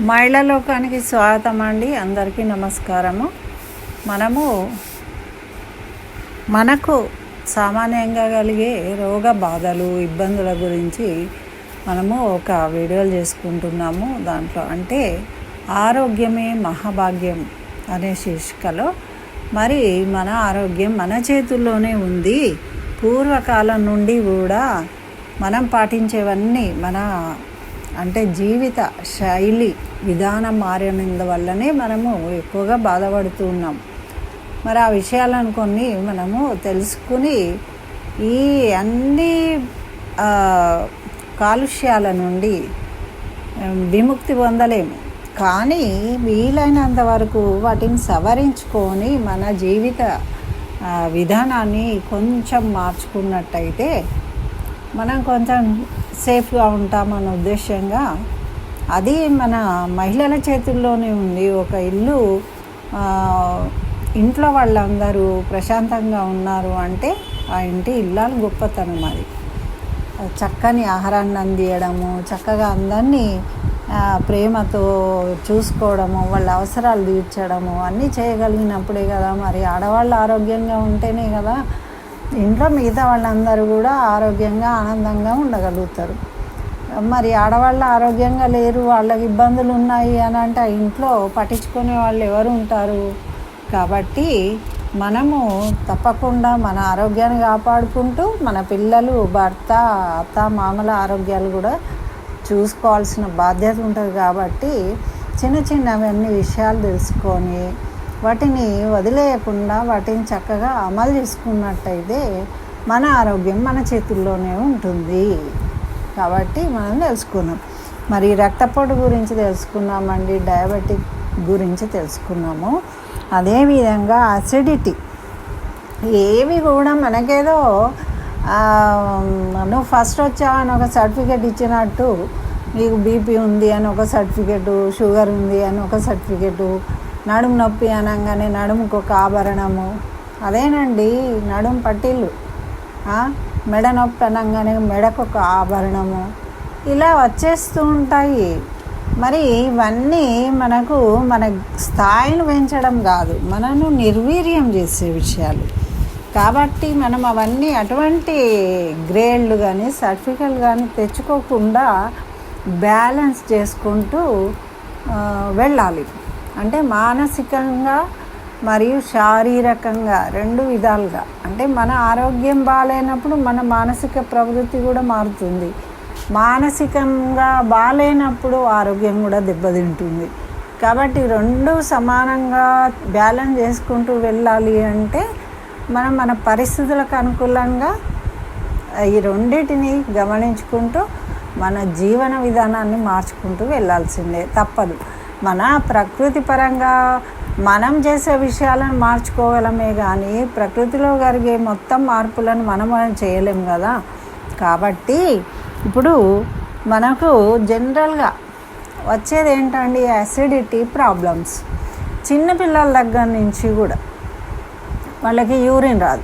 మహిళా లోకానికి స్వాగతం అండి. అందరికీ నమస్కారము. మనము మనకు సామాన్యంగా కలిగే రోగ బాధలు ఇబ్బందుల గురించి మనము ఒక వీడియోలు చేసుకుంటున్నాము. దాంట్లో అంటే ఆరోగ్యమే మహాభాగ్యం అనే శీర్షికలో మరి మన ఆరోగ్యం మన చేతుల్లోనే ఉంది. పూర్వకాలం నుండి కూడా మనం పాటించేవన్నీ మన అంటే జీవిత శైలి విధానం మారినందువల్లనే మనము ఎక్కువగా బాధపడుతూ ఉన్నాం. మరి ఆ విషయాలను కొన్ని మనము తెలుసుకుని ఈ అన్ని కాలుష్యాల నుండి విముక్తి పొందలేము. కానీ వీలైనంత వరకు వాటిని సవరించుకొని మన జీవిత విధానాన్ని కొంచెం మార్చుకున్నట్టయితే మనం కొంచెం సేఫ్గా ఉంటామన్న ఉద్దేశంగా అది మన మహిళల చేతుల్లోనే ఉంది. ఒక ఇల్లు ఇంట్లో వాళ్ళందరూ ప్రశాంతంగా ఉన్నారు అంటే ఆ ఇంటి ఇల్లాలు గొప్పతనం అది. చక్కని ఆహారాన్ని అందియడము చక్కగా అందరినీ ప్రేమతో చూసుకోవడము వాళ్ళ అవసరాలు తీర్చడము అన్నీ చేయగలిగినప్పుడే కదా మరి ఆడవాళ్ళు ఆరోగ్యంగా ఉంటేనే కదా ఇంట్లో మిగతా వాళ్ళందరూ కూడా ఆరోగ్యంగా ఆనందంగా ఉండగలుగుతారు. మరి ఆడవాళ్ళు ఆరోగ్యంగా లేరు వాళ్ళకి ఇబ్బందులు ఉన్నాయి అని అంటే ఆ ఇంట్లో పట్టించుకునే వాళ్ళు ఎవరు ఉంటారు? కాబట్టి మనము తప్పకుండా మన ఆరోగ్యాన్ని కాపాడుకుంటూ మన పిల్లలు భర్త అత్త మామల ఆరోగ్యాలు కూడా చూసుకోవాల్సిన బాధ్యత ఉంటుంది కాబట్టి చిన్న చిన్నవన్నీ విషయాలు తెలుసుకొని వాటిని వదిలేయకుండా వాటిని చక్కగా అమలు చేసుకున్నట్టయితే మన ఆరోగ్యం మన చేతుల్లోనే ఉంటుంది. కాబట్టి మనం తెలుసుకుందాం మరి రక్తపోటు గురించి తెలుసుకున్నామండి డయాబెటిక్ గురించి తెలుసుకున్నాము. అదేవిధంగా అసిడిటీ. ఏవి కూడా మనకేదో నువ్వు ఫస్ట్ వచ్చావు అని ఒక సర్టిఫికేట్ ఇచ్చినట్టు నీకు బీపీ ఉంది అని ఒక సర్టిఫికెటు షుగర్ ఉంది అని ఒక సర్టిఫికెటు నడుము నొప్పి అనగానే నడుముకు ఒక ఆభరణము. అదేనండి నడుము పట్టీలు మెడ నొప్పి అనగానే మెడకు ఒక ఆభరణము. ఇలా వచ్చేస్తూ ఉంటాయి. మరి ఇవన్నీ మనకు మన స్థాయిని పెంచడం కాదు మనను నిర్వీర్యం చేసే విషయాలు. కాబట్టి మనం అవన్నీ అటువంటి గ్రేడ్లు కానీ సర్టిఫికెట్లు కానీ తెచ్చుకోకుండా బ్యాలెన్స్ చేసుకుంటూ వెళ్ళాలి. అంటే మానసికంగా మరియు శారీరకంగా రెండు విధాలుగా. అంటే మన ఆరోగ్యం బాగాలేనప్పుడు మన మానసిక ప్రవృత్తి కూడా మారుతుంది. మానసికంగా బాగాలేనప్పుడు ఆరోగ్యం కూడా దెబ్బతింటుంది. కాబట్టి రెండు సమానంగా బ్యాలెన్స్ చేసుకుంటూ వెళ్ళాలి అంటే మనం మన పరిస్థితులకు అనుకూలంగా ఈ రెండింటిని గమనించుకుంటూ మన జీవన విధానాన్ని మార్చుకుంటూ వెళ్ళాల్సిందే. తప్పదు. మన ప్రకృతి పరంగా మనం చేసే విషయాలను మార్చుకోగలమే కానీ ప్రకృతిలో జరిగే మొత్తం మార్పులను మనం చేయలేము కదా. కాబట్టి ఇప్పుడు మనకు జనరల్గా వచ్చేది ఏంటండి? Acidity problems. చిన్నపిల్లల దగ్గర నుంచి కూడా వాళ్ళకి యూరిన్ రాదు.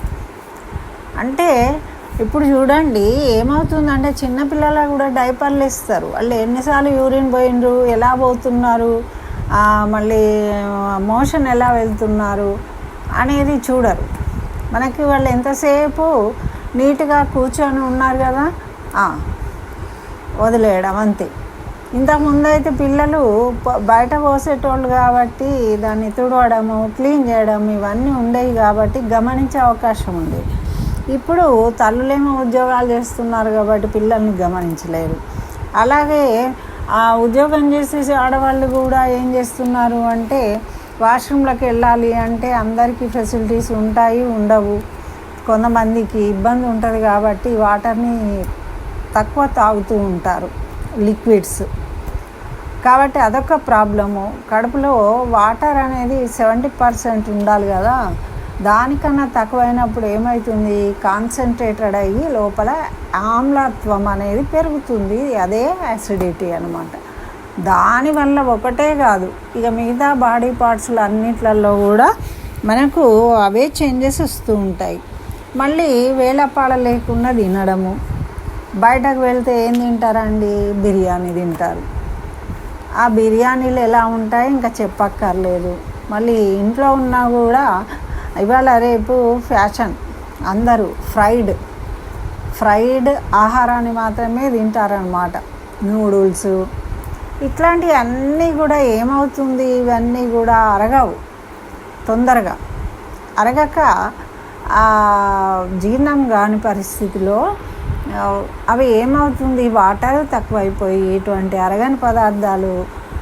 అంటే ఇప్పుడు చూడండి ఏమవుతుందంటే చిన్నపిల్లలకు కూడా డైపర్లు ఇస్తారు వాళ్ళు ఎన్నిసార్లు యూరిన్ పోయినరు ఎలా పోతున్నారు మళ్ళీ మోషన్ ఎలా వెళ్తున్నారు అనేది చూడరు. మనకి వాళ్ళు ఎంతసేపు నీట్గా కూర్చొని ఉన్నారు కదా వదిలేయడం అంతే. ఇంతకుముందు అయితే పిల్లలు బయట పోసేటోళ్ళు కాబట్టి దాన్ని తుడవడము క్లీన్ చేయడం ఇవన్నీ ఉండేవి కాబట్టి గమనించే అవకాశం ఉంది ఇప్పుడు తల్లులేమో ఉద్యోగాలు చేస్తున్నారు కాబట్టి పిల్లల్ని గమనించలేరు. అలాగే ఆ ఉద్యోగం చేసేసి ఆడవాళ్ళు కూడా ఏం చేస్తున్నారు అంటే వాష్రూమ్లోకి వెళ్ళాలి అంటే అందరికీ ఫెసిలిటీస్ ఉంటాయి ఉండవు. కొంతమందికి ఇబ్బంది ఉంటుంది కాబట్టి వాటర్ని తక్కువ తాగుతూ ఉంటారు లిక్విడ్స్. కాబట్టి అదొక ప్రాబ్లము. కడుపులో వాటర్ అనేది సెవెంటీ పర్సెంట్ ఉండాలి కదా. దానికన్నా తక్కువైనప్పుడు ఏమవుతుంది కాన్సన్ట్రేటెడ్ అయ్యి లోపల ఆమ్లత్వం అనేది పెరుగుతుంది. అదే యాసిడిటీ అనమాట దానివల్ల ఒకటే కాదు ఇక మిగతా బాడీ పార్ట్స్లు అన్నిట్లలో కూడా మనకు అవే చేంజెస్ వస్తూ ఉంటాయి. మళ్ళీ వేలపాడ లేకుండా తినడము. బయటకు వెళ్తే ఏం తింటారండి? బిర్యానీ తింటారు. ఆ బిర్యానీలు ఎలా ఉంటాయి? ఇంకా చెప్పక్కర్లేదు. మళ్ళీ ఇంట్లో ఉన్నా కూడా ఇవాళ రేపు ఫ్యాషన్. అందరూ ఫ్రైడ్. ఫ్రైడ్ ఆహారాన్ని మాత్రమే తింటారనమాట నూడిల్స్. ఇట్లాంటివి అన్నీ కూడా ఏమవుతుంది? ఇవన్నీ కూడా అరగవు. తొందరగా. అరగక జీర్ణం కాని పరిస్థితిలో అవి ఏమవుతుంది? వాటర్ తక్కువైపోయి ఇటువంటి అరగని పదార్థాలు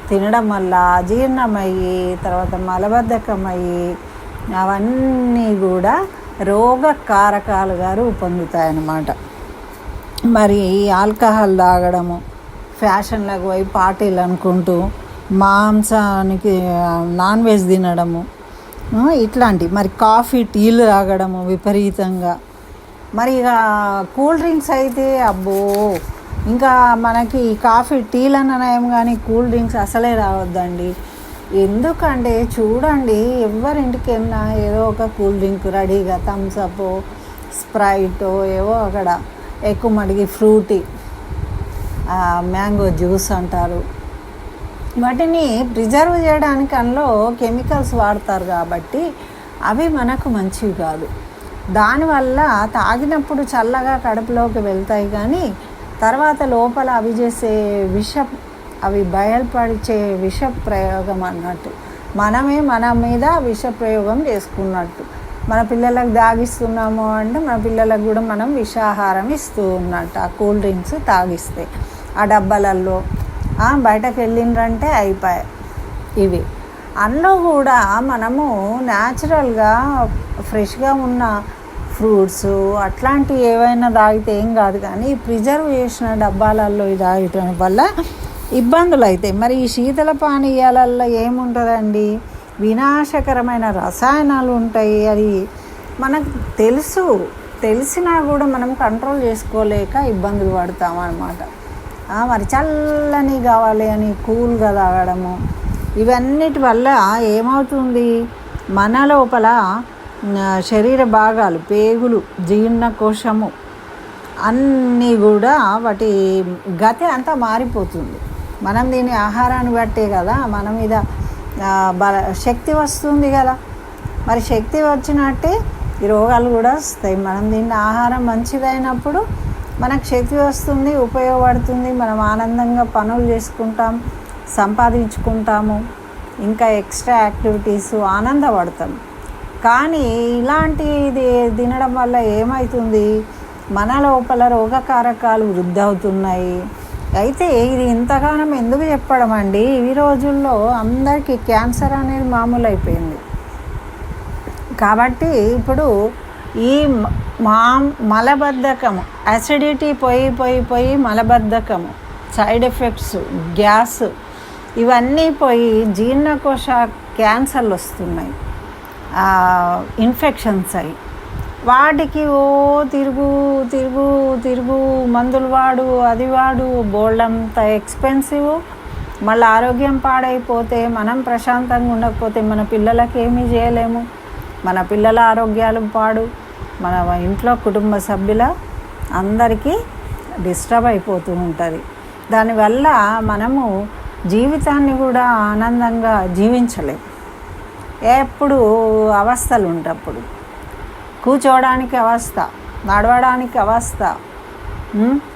తినడం వల్ల అజీర్ణమయ్యి తర్వాత మలబద్ధకమయ్యి అవన్నీ కూడా రోగ కారకాలుగా రూపొందుతాయన్నమాట మరి ఈ ఆల్కహాల్ తాగడము ఫ్యాషన్లకు పోయి పార్టీలు అనుకుంటూ మాంసానికి నాన్ వెజ్ తినడము ఇట్లాంటి. మరి కాఫీ టీలు తాగడము విపరీతంగా. మరి ఇక కూల్ డ్రింక్స్ అయితే అబ్బో! ఇంకా మనకి కాఫీ టీలన్న నయం కానీ కూల్ డ్రింక్స్ అసలే రావద్దండి. ఎందుకంటే చూడండి ఎవరింటికి వెళ్ళినా ఏదో ఒక కూల్ డ్రింక్ రెడీగా థమ్స్అప్ స్ప్రైట్ ఏవో అక్కడ ఎక్కువ మడిగి ఫ్రూటీ మ్యాంగో జ్యూస్ అంటారు. వాటిని ప్రిజర్వ్ చేయడానికి అందులో కెమికల్స్ వాడతారు కాబట్టి అవి మనకు మంచివి కాదు. దానివల్ల తాగినప్పుడు చల్లగా కడుపులోకి వెళ్తాయి కానీ తర్వాత లోపల అవి చేసే విష అవి బయలుపరిచే విష ప్రయోగం అన్నట్టు. మనమే మన మీద విష ప్రయోగం చేసుకున్నట్టు. మన పిల్లలకు దాగిస్తున్నాము అంటే మన పిల్లలకు కూడా మనం విషాహారం ఇస్తూ ఉన్నట్టు ఆ కూల్ డ్రింక్స్ తాగిస్తే. ఆ డబ్బాలల్లో బయటకు వెళ్ళిండ్రంటే అయిపోయాయి ఇవి. అందులో కూడా మనము న్యాచురల్గా ఫ్రెష్గా ఉన్న ఫ్రూట్స్ అట్లాంటివి ఏవైనా తాగితే ఏం కాదు కానీ ప్రిజర్వ్ చేసిన డబ్బాలలో ఇది తాగటం వల్ల ఇబ్బందులు అవుతాయి మరి ఈ శీతల పానీయాలలో ఏముంటుందండి? వినాశకరమైన రసాయనాలు ఉంటాయి. అది మనకు తెలుసు. తెలిసినా కూడా మనం కంట్రోల్ చేసుకోలేక ఇబ్బందులు పడతాం అన్నమాట మరి చల్లని కావాలి అని కూల్గా తాగడము. ఇవన్నిటి వల్ల ఏమవుతుంది? మన లోపల శరీర భాగాలు పేగులు జీర్ణకోశము అన్నీ కూడా వాటి గతి అంతా మారిపోతుంది. మనం దీని ఆహారాన్ని బట్టే కదా మన మీద బల శక్తి వస్తుంది కదా. మరి శక్తి వచ్చినట్టే ఈ రోగాలు కూడా వస్తాయి. మనం తిన్న ఆహారం మంచిదైనప్పుడు మనకు శక్తి వస్తుంది ఉపయోగపడుతుంది. మనం ఆనందంగా పనులు చేసుకుంటాం సంపాదించుకుంటాము ఇంకా ఎక్స్ట్రా యాక్టివిటీస్ ఆనందపడతాం. కానీ ఇలాంటిది తినడం వల్ల ఏమవుతుంది మన లోపల రోగకారకాలు వృద్ధి అవుతున్నాయి. అయితే ఇది ఇంతగానం ఎందుకు చెప్పడం అండి? ఈ రోజుల్లో అందరికీ క్యాన్సర్ అనేది మామూలు అయిపోయింది కాబట్టి ఇప్పుడు ఈ మా మలబద్ధకము అసిడిటీ పోయి పోయి పోయి మలబద్ధకము సైడ్ ఎఫెక్ట్స్ గ్యాస్ ఇవన్నీ పోయి జీర్ణకోశ క్యాన్సర్లు వస్తున్నాయి ఇన్ఫెక్షన్స్ అయ్యి వాటికి ఓ తిరుగు తిరుగు తిరుగు మందులు వాడు అది వాడు బోల్డంత ఎక్స్పెన్సివ్. మళ్ళీ ఆరోగ్యం పాడైపోతే మనం ప్రశాంతంగా ఉండకపోతే మన పిల్లలకి ఏమీ చేయలేము. మన పిల్లల ఆరోగ్యాలు పాడు. మన ఇంట్లో కుటుంబ సభ్యుల అందరికీ డిస్టర్బ్ అయిపోతూ ఉంటుంది. దానివల్ల మనము జీవితాన్ని కూడా ఆనందంగా జీవించలేము ఎప్పుడు అవస్థలు ఉంటప్పుడు కూర్చోవడానికి అవస్థ నడవడానికి అవస్థ.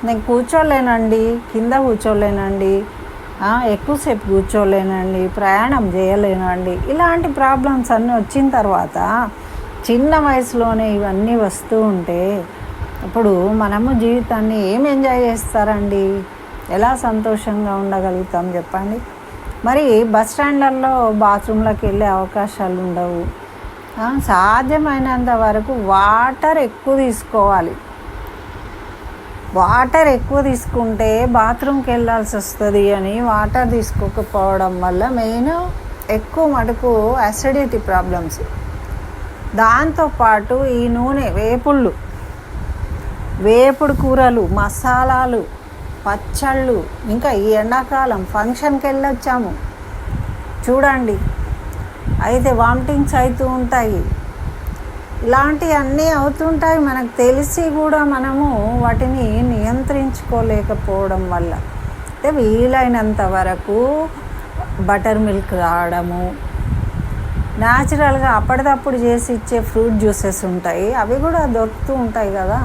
నేను కూర్చోలేనండి కింద కూర్చోలేనండి ఎక్కువసేపు కూర్చోలేనండి ప్రయాణం చేయలేనండి. ఇలాంటి ప్రాబ్లమ్స్ అన్నీ వచ్చిన తర్వాత చిన్న వయసులోనే ఇవన్నీ వస్తూ ఉంటే ఇప్పుడు మనము జీవితాన్ని ఏం ఎంజాయ్ చేస్తారండి? ఎలా సంతోషంగా ఉండగలుగుతాం చెప్పండి? మరి బస్ స్టాండ్లలో బాత్రూంలోకి వెళ్ళే అవకాశాలు ఉండవు. సాధ్యమైనంత వరకు వాటర్ ఎక్కువ తీసుకోవాలి. వాటర్ ఎక్కువ తీసుకుంటే బాత్రూమ్కి వెళ్ళాల్సి వస్తుంది అని వాటర్ తీసుకోకపోవడం వల్ల మెయిన్ ఎక్కువ మటుకు అసిడిటీ ప్రాబ్లమ్స్ దాంతోపాటు ఈ నూనె వేపుళ్ళు వేపుడు కూరలు మసాలాలు పచ్చళ్ళు ఇంకా ఈ ఎండాకాలం ఫంక్షన్కి వెళ్ళొచ్చాము. చూడండి. అయితే వామిటింగ్స్ అవుతూ ఉంటాయి. ఇలాంటివన్నీ అవుతుంటాయి. మనకు తెలిసి కూడా మనము వాటిని నియంత్రించుకోలేకపోవడం వల్ల. అంటే వీలైనంత వరకు బటర్ మిల్క్ తాగడము న్యాచురల్గా అప్పటిదప్పుడు చేసి ఇచ్చే ఫ్రూట్ జ్యూసెస్ ఉంటాయి. అవి కూడా దొరుకుతూ ఉంటాయి కదా.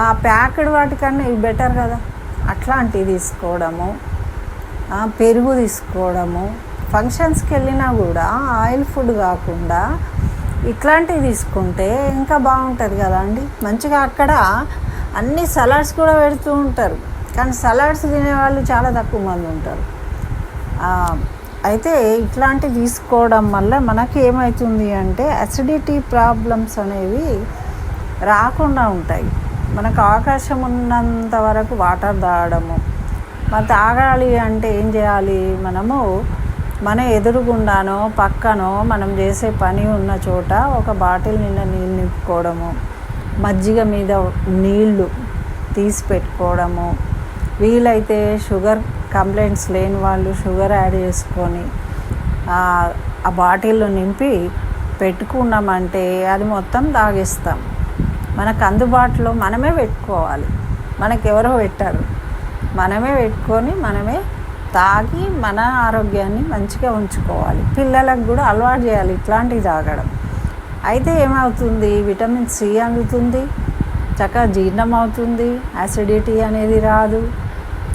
ఆ ప్యాకెడ్ వాటికన్నా ఇవి బెటర్ కదా. అట్లాంటివి తీసుకోవడము పెరుగు తీసుకోవడము ఫంక్షన్స్కి వెళ్ళినా కూడా ఆయిల్ ఫుడ్ కాకుండా ఇట్లాంటివి తీసుకుంటే ఇంకా బాగుంటుంది కదా అండి. మంచిగా అక్కడ అన్ని సలాడ్స్ కూడా పెడుతూ ఉంటారు. కానీ సలాడ్స్ తినేవాళ్ళు చాలా తక్కువ మంది ఉంటారు. అయితే ఇట్లాంటివి తీసుకోవడం వల్ల మనకి ఏమవుతుంది అంటే అసిడిటీ ప్రాబ్లమ్స్ అనేవి రాకుండా ఉంటాయి. మనకు అవకాశం ఉన్నంత వరకు వాటర్ తాగడము. మరి తాగాలి అంటే ఏం చేయాలి మనము? మన ఎదురుగుండానో పక్కనో మనం చేసే పని ఉన్న చోట ఒక బాటిల్ నిండా నీళ్ళు నింపుకోవడము మజ్జిగ మీద నీళ్ళు తీసి పెట్టుకోవడము. వీలైతే షుగర్ కంప్లైంట్స్ లేని వాళ్ళు షుగర్ యాడ్ చేసుకొని ఆ బాటిల్లో నింపి పెట్టుకున్నామంటే అది మొత్తం తాగేస్తాం. మనకు అందుబాటులో మనమే పెట్టుకోవాలి. మనకెవరో పెట్టారు. మనమే పెట్టుకొని మనమే తాగి మన ఆరోగ్యాన్ని మంచిగా ఉంచుకోవాలి. పిల్లలకు కూడా అలవాటు చేయాలి ఇట్లాంటివి తాగడం. అయితే ఏమవుతుంది? విటమిన్ సి అందుతుంది. చక్కగా జీర్ణం అవుతుంది. యాసిడిటీ అనేది రాదు.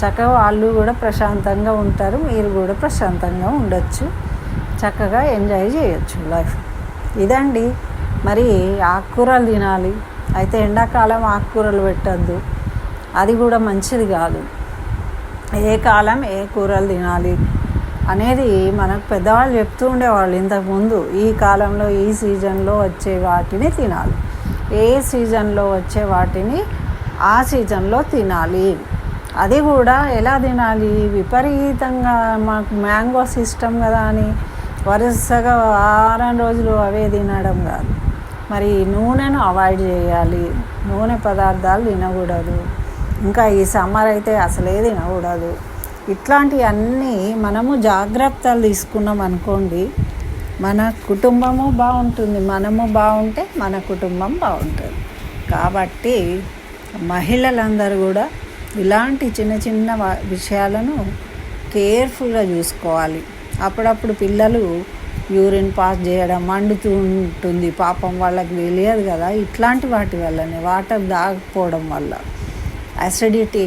చక్కగా వాళ్ళు కూడా ప్రశాంతంగా ఉంటారు. మీరు కూడా ప్రశాంతంగా ఉండొచ్చు. చక్కగా ఎంజాయ్ చేయొచ్చు లైఫ్. ఇదండి. మరి ఆకుకూరలు తినాలి. అయితే ఎండాకాలం ఆకుకూరలు పెట్టద్దు. అది కూడా మంచిది కాదు. ఏ కాలం ఏ కూరలు తినాలి అనేది మనకు పెద్దవాళ్ళు చెప్తూ ఉండేవాళ్ళు ఇంతకుముందు. ఈ కాలంలో ఈ సీజన్లో వచ్చే వాటిని తినాలి. ఏ సీజన్లో వచ్చే వాటిని ఆ సీజన్లో తినాలి. అది కూడా ఎలా తినాలి? విపరీతంగా మాకు మ్యాంగో సిస్టమ్ కదా అని వరుసగా వారం రోజులు అవే తినడం కాదు. మరి నూనెను అవాయిడ్ చేయాలి. నూనె పదార్థాలు తినకూడదు. ఇంకా ఈ సమ్మర్ అయితే అసలే తినకూడదు. ఇట్లాంటివన్నీ మనము జాగ్రత్తలు తీసుకున్నాం అనుకోండి మన కుటుంబము బాగుంటుంది. మనము బాగుంటే మన కుటుంబం బాగుంటుంది. కాబట్టి మహిళలందరూ కూడా ఇలాంటి చిన్న చిన్న విషయాలను కేర్ఫుల్గా చూసుకోవాలి. అప్పుడప్పుడు పిల్లలు యూరిన్ పాస్ చేయడం మండుతూ ఉంటుంది పాపం వాళ్ళకి తెలియదు కదా. ఇట్లాంటి వాటి వల్లనే వాటర్ దాగకపోవడం వల్ల. యాసిడిటీ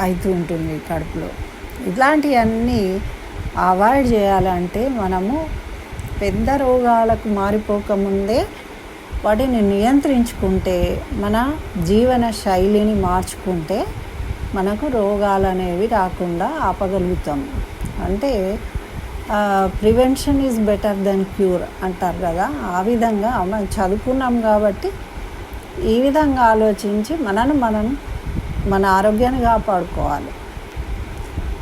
అవుతూ ఉంటుంది కడుపులో. ఇట్లాంటివన్నీ అవాయిడ్ చేయాలంటే మనము పెద్ద రోగాలకు మారిపోకముందే వాటిని నియంత్రించుకుంటే మన జీవన శైలిని మార్చుకుంటే మనకు రోగాలు అనేవి రాకుండా ఆపగలుగుతాం. అంటే prevention is better then cure అంటారు కదా. ఆ విధంగా మనం చదువుకున్నాం కాబట్టి ఈ విధంగా ఆలోచించి మనను మనం మన ఆరోగ్యాన్ని కాపాడుకోవాలి.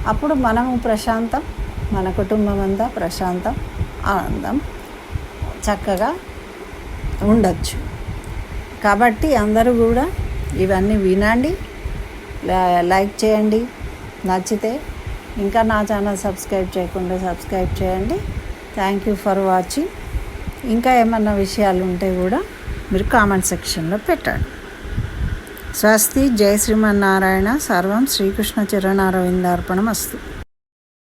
అప్పుడు మనము ప్రశాంతం మన కుటుంబం అంతా ప్రశాంతం ఆనందం చక్కగా ఉండొచ్చు. కాబట్టి అందరూ కూడా ఇవన్నీ వినండి లైక్ చేయండి నచ్చితే ఇంకా నా ఛానల్ సబ్స్క్రైబ్ చేయకుండా సబ్స్క్రైబ్ చేయండి. Thank you for watching. ఇంకా ఏమన్నా విషయాలు ఉంటే కూడా మీరు కామెంట్ సెక్షన్లో పెట్టండి. స్వస్తి. జయ శ్రీమన్నారాయణ. సర్వం శ్రీకృష్ణ చిరణారవిందార్పణం అస్తు